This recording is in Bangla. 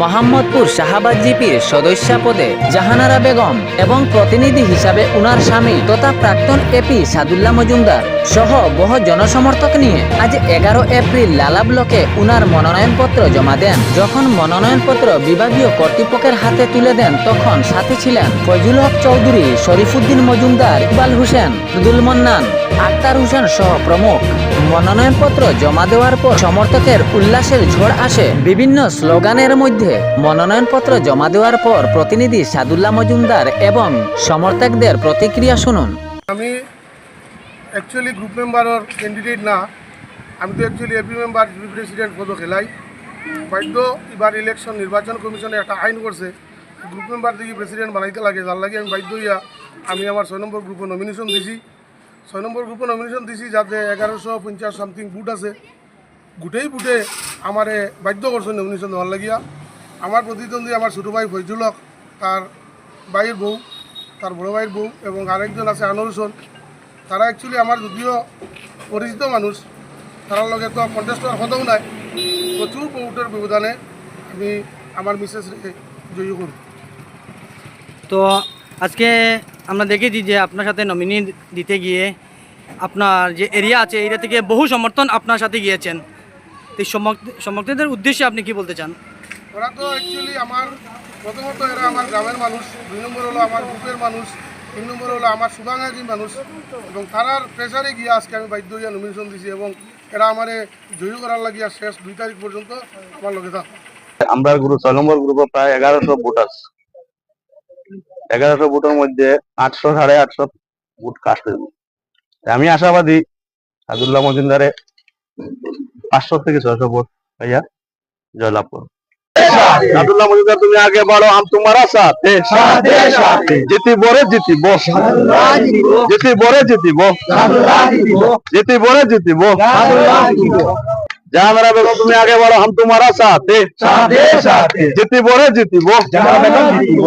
মোহাম্মদপুর শাহাবাদ জিপির সদস্যা পদে জাহানারা বেগম এবং প্রতিনিধি হিসাবে উনার স্বামী তথা প্রাক্তন এপি সাদুল্লাহ মজুমদার সহ বহু জনসমর্থক নিয়ে আজ এগারো এপ্রিল লালা ব্লকে উনার মনোনয়নপত্র জমা দেন। যখন মনোনয়নপত্র বিভাগীয় কর্তৃপক্ষের হাতে তুলে দেন, তখন সাথে ছিলেন ফজুল হক চৌধুরী, শরীফুদ্দিন মজুমদার, ইকবাল হোসেন রুদুল মন্নান, আক্তার হোসেন সহ প্রমুখ। মনোনয়নপত্র জমা দেওয়ার পর সমর্থকের উল্লাসের ঝড় আসে বিভিন্ন স্লোগানের মধ্যে। মনোনয়নপত্র জমা দেওয়ার পর প্রতিনিধি সাদুল্লাহ মজুমদার এবং সমর্থকদের প্রতিক্রিয়া শুনুন। আমি অ্যাকচুয়ালি গ্রুপ মেম্বারের ক্যান্ডিডেট না। আমি তো অ্যাকচুয়ালি এপি মেম্বার প্রেসিডেন্ট পদ খেলাই। বাধ্য এবার ইলেকশন নির্বাচন কমিশনে একটা আইন করছে। গ্রুপ মেম্বার থেকে প্রেসিডেন্ট বানাইতে লাগে, যার লাগে আমি বাধ্য হইয়া আমি আমার ছয় নম্বর গ্রুপে নমিনেশন দিছি। ছয় নম্বর গ্রুপে নমিনেশন দিছি যাতে এগারোশো পঞ্চাশ সামথিং বুট আছে। গোটেই বুটে আমারে বাধ্য করছে নমিনেশন দেওয়ার লাগিয়া আমার প্রতিদ্বন্দ্বী আমার ছোটো ভাই ফৈজুলক তার ভাইয়ের বউ, তার বড় ভাইয়ের বউ এবং আরেকজন আছে আনোর হোসেন। তারা অ্যাকচুয়ালি আমার যদিও পরিচিত মানুষ তার লগে তো কন্টেস্ট হওয়ার নাই। প্রচুর ভোটের ব্যবধানে আমি আমার মিসেস জয়ী করি তো আজকে আমরা দেখেছি যে আপনার সাথে নমিনি দিতে গিয়ে আপনার যে এরিয়া আছে এরিয়া থেকে বহু সমর্থন আপনার সাথে গিয়েছেন। তো সমর্থকদের উদ্দেশ্যে আপনি কি বলতে চান? ওরা তো অ্যাকচুয়ালি আমার প্রথমত এরা আমার গ্রামের মানুষ দুই নম্বর হলো আমার গ্রুপের মানুষ তিন নম্বর হলো আমার শুভাঙ্গাগী মানুষ এবং তারার প্রেসারে গিয়ে আজকে আমি বাধ্য হইয়া নমিনেশন দিছি এবং এরা আমারে জয়ী করার লাগিয়া শেষ দুই তারিখ পর্যন্ত আমার লগে থাক। আমরা গ্রুপ ছয় নম্বর গ্রুপে প্রায় এগারোশো ভোট আছে এগারোশো ভোটের মধ্যে আটশো সাড়ে আটশো ভোট কাস্ট আমি আশাবাদী সাদুল্লাহ মজুমদারে পাঁচশো থেকে ছয়শো ভোট ভাইয়া জয়লাভ করো তুমি আগে বাড়ো আম তোমারা সাথে। জিতিব রে জিতিব জিতিব রে জিতিব জিতিব রে জিতিব জাহানারা বেগম, তুমি আগে বাড়ো হাম তোমারা সাথে। জিতিব রে জিতিব